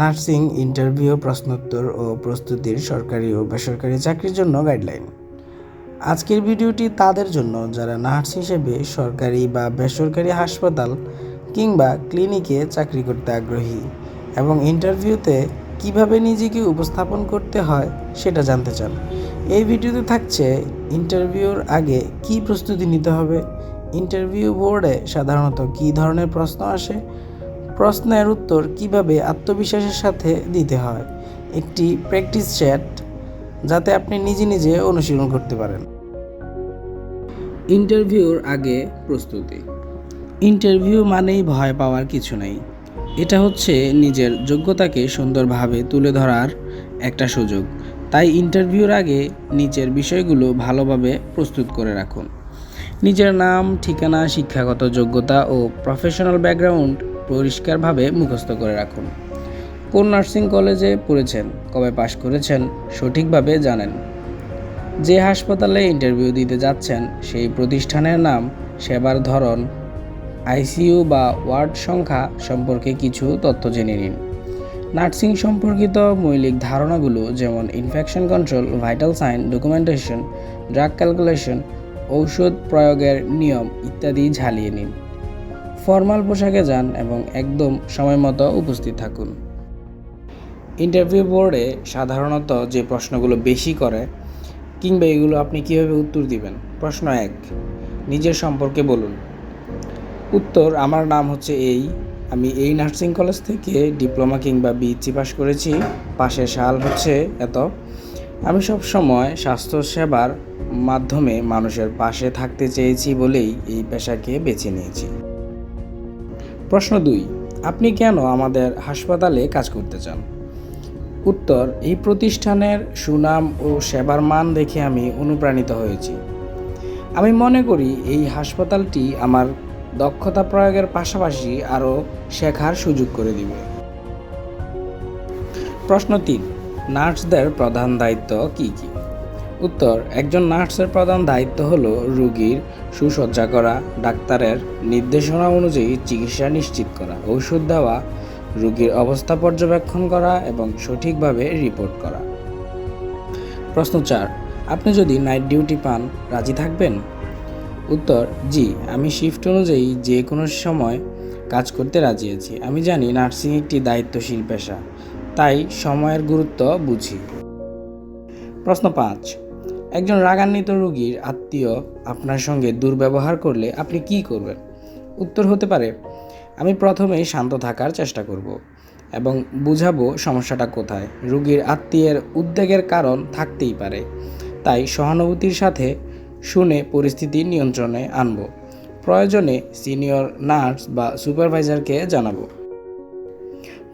Nursing, interview, প্রশ্নোত্তর ও প্রস্তুতির সরকারি ও বেসরকারি চাকরির জন্য গাইডলাইন। আজকের ভিডিওটি তাদের জন্য, যারা নার্স হিসেবে সরকারি বা বেসরকারি হাসপাতাল কিংবা ক্লিনিকে চাকরি করতে আগ্রহী এবং ইন্টারভিউতে কীভাবে নিজেকে উপস্থাপন করতে হয় সেটা জানতে চান। এই ভিডিওতে থাকছে ইন্টারভিউর আগে কি প্রস্তুতি নিতে হবে, ইন্টারভিউ বোর্ডে সাধারণত কী ধরনের প্রশ্ন আসে প্রশ্নের উত্তর কীভাবে আত্মবিশ্বাসের সাথে দিতে হয়? একটি প্র্যাকটিস চ্যাট যাতে আপনি নিজে নিজে অনুশীলন করতে পারেন। ইন্টারভিউর আগে প্রস্তুতি। ইন্টারভিউ মানেই ভয় পাওয়ার কিছু নেই। এটা হচ্ছে নিজের যোগ্যতাকে সুন্দরভাবে তুলে ধরার একটা সুযোগ। তাই ইন্টারভিউর আগে নিচের বিষয়গুলো ভালোভাবে প্রস্তুত করে রাখুন। নিজের নাম ঠিকানা শিক্ষাগত যোগ্যতা ও প্রফেশনাল ব্যাকগ্রাউন্ড পরিষ্কারভাবে মুখস্থ করে রাখুন। কোন নার্সিং কলেজে পড়েছেন, কবে পাশ করেছেন, সঠিকভাবে জানেন। যে হাসপাতালে ইন্টারভিউ দিতে যাচ্ছেন, সেই প্রতিষ্ঠানের নাম, সেবার ধরন, আইসিইউ বা ওয়ার্ড সংখ্যা সম্পর্কে কিছু তথ্য জেনে নিন। নার্সিং সম্পর্কিত মৌলিক ধারণাগুলো যেমন infection control vital sign documentation drug calculation ঔষধ প্রয়োগের নিয়ম ইত্যাদি ঝালিয়ে নিন। ফর্মাল পোশাকে যান এবং একদম সময় মতো উপস্থিত থাকুন। ইন্টারভিউ বোর্ডে সাধারণত যে প্রশ্নগুলো বেশি করে, কিংবা এগুলো আপনি কীভাবে উত্তর দিবেন? প্রশ্ন এক, নিজের সম্পর্কে বলুন। উত্তর, আমার নাম হচ্ছে এই, আমি এই নার্সিং কলেজ থেকে ডিপ্লোমা কিংবা বিএসসি পাশ করেছি, পাশের সাল হচ্ছে এত। আমি সব সময় স্বাস্থ্যসেবার মাধ্যমে মানুষের পাশে থাকতে চেয়েছি বলেই এই পেশাকে বেছে নিয়েছি। প্রশ্ন দুই, আপনি কেন আমাদের হাসপাতালে কাজ করতে চান? উত্তর, এই প্রতিষ্ঠানের সুনাম ও সেবার মান দেখে আমি অনুপ্রাণিত হয়েছি। আমি মনে করি এই হাসপাতালটি আমার দক্ষতা প্রয়োগের পাশাপাশি আরও শেখার সুযোগ করে দিবে। প্রশ্ন তিন, নার্সদের প্রধান দায়িত্ব কি কি? উত্তর, একজন নার্সের প্রধান দায়িত্ব হল রুগীর সুসজ্জা করা, ডাক্তারের নির্দেশনা অনুযায়ী চিকিৎসা নিশ্চিত করা ঔষধ দেওয়া, রোগীর অবস্থা পর্যবেক্ষণ করা এবং সঠিকভাবে রিপোর্ট করা। প্রশ্ন চার, আপনি যদি নাইট ডিউটি পান, রাজি থাকবেন? উত্তর, জি, আমি শিফট অনুযায়ী যে কোনো সময় কাজ করতে রাজি আছি। আমি জানি নার্সিং একটি দায়িত্বশীল পেশা, তাই সময়ের গুরুত্ব বুঝি। প্রশ্ন পাঁচ একজন রাগান্বিত রোগীর আত্মীয় আপনার সঙ্গে দুর্ব্যবহার করলে আপনি কি করবেন? উত্তর হতে পারে, আমি প্রথমেই শান্ত থাকার চেষ্টা করব এবং বুঝাবো সমস্যাটা কোথায়। রোগীর আত্মীয়ের উদ্বেগের কারণ থাকতেই পারে, তাই সহানুভূতির সাথে শুনে পরিস্থিতি নিয়ন্ত্রণে আনব। প্রয়োজনে সিনিয়র নার্স বা সুপারভাইজারকে জানাব।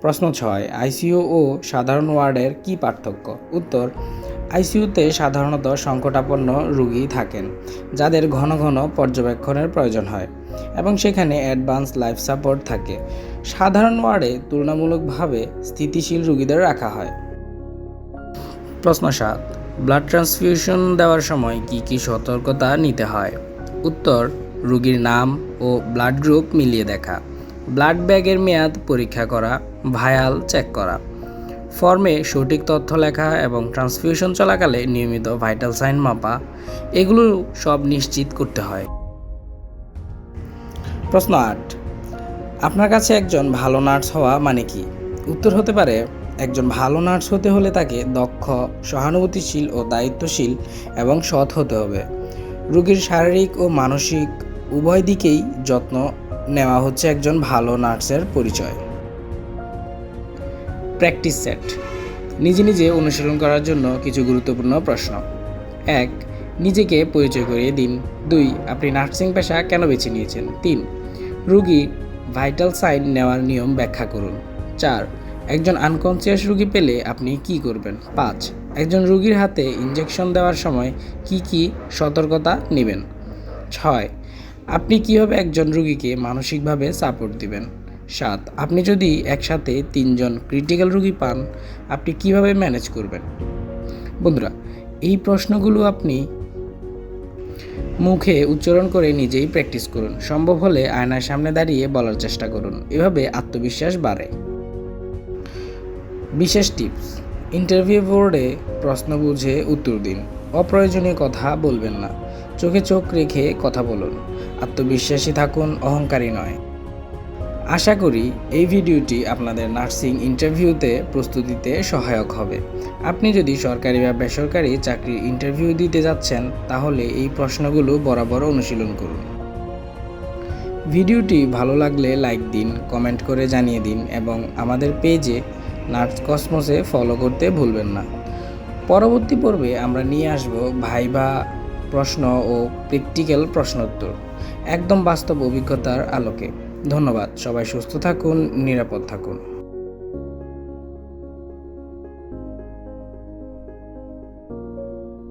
প্রশ্ন ছয়, আইসিইউ ও সাধারণ ওয়ার্ডের কি পার্থক্য? উত্তর আইসিইউতে সাধারণত সংকটাপন্ন রোগী থাকেন, যাদের ঘন ঘন পর্যবেক্ষণের প্রয়োজন হয় এবং সেখানে অ্যাডভান্স লাইফ সাপোর্ট থাকে। সাধারণ ওয়ার্ডে তুলনামূলকভাবে স্থিতিশীল রোগীদের রাখা হয়। প্রশ্ন সাত, ব্লাড ট্রান্সফিউশন দেওয়ার সময় কি কি সতর্কতা নিতে হয়? উত্তর, রোগীর নাম ও ব্লাড গ্রুপ মিলিয়ে দেখা। ব্লাড ব্যাগের মেয়াদ পরীক্ষা করা, ভায়াল চেক করা। ফর্মে সঠিক তথ্য লেখা এবং ট্রান্সফিউশন চলাকালে নিয়মিত ভাইটাল সাইন মাপা, এগুলো সব নিশ্চিত করতে হয়। প্রশ্ন আট, আপনার কাছে একজন ভালো নার্স হওয়া মানে কি? উত্তর হতে পারে, একজন ভালো নার্স হতে হলে তাকে দক্ষ, সহানুভূতিশীল ও দায়িত্বশীল এবং সৎ হতে হবে। রোগীর শারীরিক ও মানসিক উভয় দিকেই যত্ন নেওয়া হচ্ছে একজন ভালো নার্সের পরিচয়। Practice set. নিজে নিজে অনুশীলন করার জন্য কিছু গুরুত্বপূর্ণ প্রশ্ন। এক, নিজেকে পরিচয় করিয়ে দিন। দুই, আপনি নার্সিং পেশা কেন বেছে নিয়েছেন? তিন, রুগী ভাইটাল সাইন নেওয়ার নিয়ম ব্যাখ্যা করুন। চার, একজন আনকনসিয়াস রুগী পেলে আপনি কি করবেন? পাঁচ, একজন রুগীর হাতে ইঞ্জেকশন দেওয়ার সময় কি কি সতর্কতা নেবেন? ছয়, আপনি কীভাবে একজন রুগীকে মানসিকভাবে সাপোর্ট দিবেন? সাত, আপনি যদি একসাথে তিনজন ক্রিটিক্যাল রুগী পান, আপনি কীভাবে ম্যানেজ করবেন? বন্ধুরা, এই প্রশ্নগুলো আপনি মুখে উচ্চারণ করে নিজেই প্র্যাকটিস করুন। সম্ভব হলে আয়নার সামনে দাঁড়িয়ে বলার চেষ্টা করুন। এভাবে আত্মবিশ্বাস বাড়ে। বিশেষ টিপস ইন্টারভিউ বোর্ডে প্রশ্ন বুঝে উত্তর দিন। অপ্রয়োজনীয় কথা বলবেন না। চোখে চোখ রেখে কথা বলুন। আত্মবিশ্বাসী থাকুন, অহংকারী নয়। আশা করি এই ভিডিওটি আপনাদের নার্সিং ইন্টারভিউতে প্রস্তুতিতে সহায়ক হবে। আপনি যদি সরকারি বা বেসরকারি চাকরির ইন্টারভিউ দিতে যাচ্ছেন, তাহলে এই প্রশ্নগুলো বরাবর অনুশীলন করুন। ভিডিওটি ভালো লাগলে লাইক দিন, কমেন্ট করে জানিয়ে দিন এবং আমাদের পেজে নার্স কসমোসে ফলো করতে ভুলবেন না। পরবর্তী পর্বে আমরা নিয়ে আসব ভাইবা প্রশ্ন ও প্র্যাকটিক্যাল প্রশ্নোত্তর, একদম বাস্তব অভিজ্ঞতার আলোকে। ধন্যবাদ। সবাই সুস্থ থাকুন নিরাপদ থাকুন।